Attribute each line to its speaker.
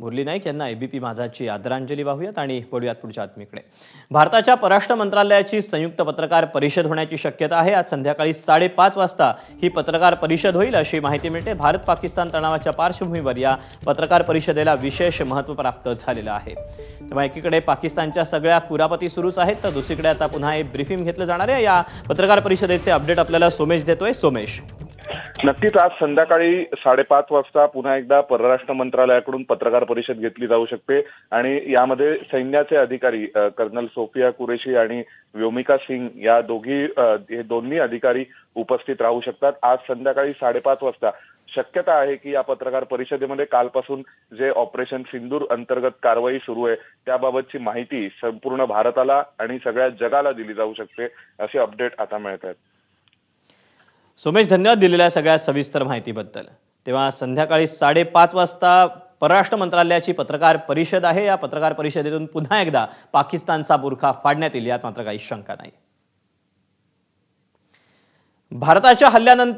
Speaker 1: मुरली नाईक यांना एबीपी माझाची आदरांजली वाहूयात आणि वळूयात पुढच्या आत्मीकडे. भारताच्या परराष्ट्र मंत्रालयाची संयुक्त पत्रकार परिषद होण्याची शक्यता आहे. आज संध्याकाळी साडेपाच वाजता ही पत्रकार परिषद होईल अशी माहिती मिळते. भारत पाकिस्तान तणावाच्या पार्श्वभूमीवर या पत्रकार परिषदेला विशेष महत्त्व प्राप्त झालेलं आहे. तेव्हा एकीकडे पाकिस्तानच्या सगळ्या कुरापती सुरूच आहेत तर दुसरीकडे आता पुन्हा एक ब्रिफिंग घेतलं जाणार आहे. या पत्रकार परिषदेचे अपडेट आपल्याला सोमेश देतोय. सोमेश.
Speaker 2: नक्कीच आज संध्याकाळी साडेपाच वाजता पुन्हा एकदा परराष्ट्र मंत्रालयाकडून पत्रकार परिषद घेतली जाऊ शकते आणि यामध्ये सैन्याचे अधिकारी कर्नल सोफिया कुरेशी आणि व्योमिका सिंग या दोघी हे दोन्ही अधिकारी उपस्थित राहू शकतात. आज संध्याकाळी साडेपाच वाजता शक्यता आहे की या पत्रकार परिषदेमध्ये कालपासून जे ऑपरेशन सिंदूर अंतर्गत कारवाई सुरू आहे त्याबाबतची माहिती संपूर्ण भारताला आणि सगळ्या जगाला दिली जाऊ शकते असे अपडेट आता मिळत आहेत
Speaker 1: सोमेश धन्यवाद दिलेल्या सगळ्या सविस्तर माहितीबद्दल. तेव्हा संध्याकाळी साडेपाच वाजता परराष्ट्र मंत्रालयाची पत्रकार परिषद आहे. या पत्रकार परिषदेतून पुन्हा एकदा पाकिस्तानचा बुरखा फाडण्यात येईल यात मात्र काही शंका नाही. भारताच्या हल्ल्यानंतर